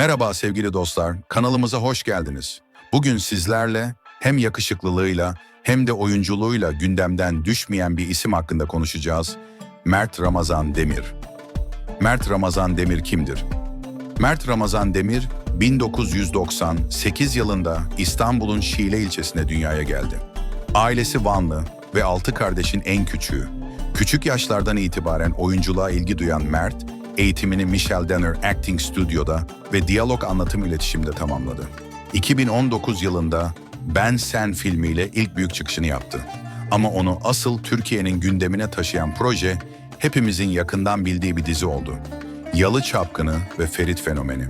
Merhaba sevgili dostlar, kanalımıza hoş geldiniz. Bugün sizlerle hem yakışıklılığıyla hem de oyunculuğuyla gündemden düşmeyen bir isim hakkında konuşacağız. Mert Ramazan Demir. Mert Ramazan Demir kimdir? Mert Ramazan Demir 1998 yılında İstanbul'un Şile ilçesine dünyaya geldi. Ailesi Vanlı ve altı kardeşin en küçüğü. Küçük yaşlardan itibaren oyunculuğa ilgi duyan Mert, eğitimini Michel Danner Acting Studio'da ve diyalog anlatım iletişimde tamamladı. 2019 yılında Ben Sen filmiyle ilk büyük çıkışını yaptı. Ama onu asıl Türkiye'nin gündemine taşıyan proje hepimizin yakından bildiği bir dizi oldu. Yalı Çapkını ve Ferit Fenomeni.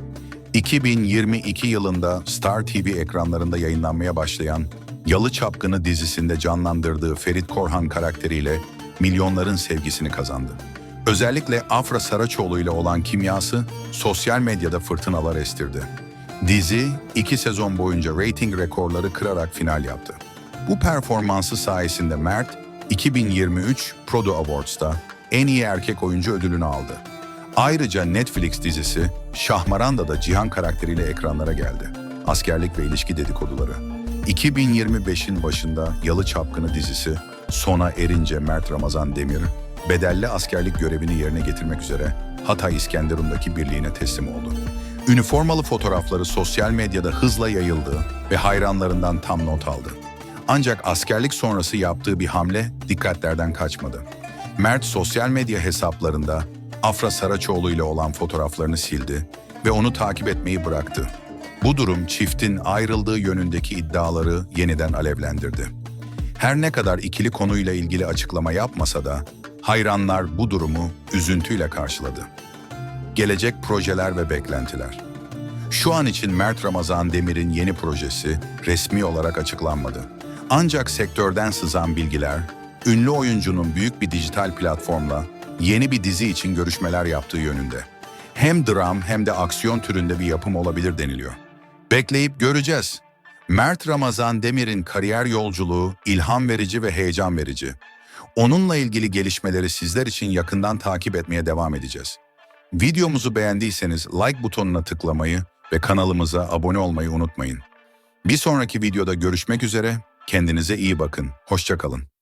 2022 yılında Star TV ekranlarında yayınlanmaya başlayan Yalı Çapkını dizisinde canlandırdığı Ferit Korhan karakteriyle milyonların sevgisini kazandı. Özellikle Afra Saraçoğlu ile olan kimyası sosyal medyada fırtınalar estirdi. Dizi iki sezon boyunca reyting rekorları kırarak final yaptı. Bu performansı sayesinde Mert 2023 Prodo Awards'ta en iyi erkek oyuncu ödülünü aldı. Ayrıca Netflix dizisi Şahmaran'da da Cihan karakteriyle ekranlara geldi. Askerlik ve ilişki dedikoduları. 2025'in başında Yalı Çapkını dizisi sona erince Mert Ramazan Demir, bedelli askerlik görevini yerine getirmek üzere Hatay İskenderun'daki birliğine teslim oldu. Üniformalı fotoğrafları sosyal medyada hızla yayıldı ve hayranlarından tam not aldı. Ancak askerlik sonrası yaptığı bir hamle dikkatlerden kaçmadı. Mert sosyal medya hesaplarında Afra Saraçoğlu ile olan fotoğraflarını sildi ve onu takip etmeyi bıraktı. Bu durum çiftin ayrıldığı yönündeki iddiaları yeniden alevlendirdi. Her ne kadar ikili konuyla ilgili açıklama yapmasa da hayranlar bu durumu üzüntüyle karşıladı. Gelecek projeler ve beklentiler. Şu an için Mert Ramazan Demir'in yeni projesi resmi olarak açıklanmadı. Ancak sektörden sızan bilgiler, ünlü oyuncunun büyük bir dijital platformla yeni bir dizi için görüşmeler yaptığı yönünde. Hem dram hem de aksiyon türünde bir yapım olabilir deniliyor. Bekleyip göreceğiz. Mert Ramazan Demir'in kariyer yolculuğu ilham verici ve heyecan verici. Onunla ilgili gelişmeleri sizler için yakından takip etmeye devam edeceğiz. Videomuzu beğendiyseniz like butonuna tıklamayı ve kanalımıza abone olmayı unutmayın. Bir sonraki videoda görüşmek üzere, kendinize iyi bakın, hoşçakalın.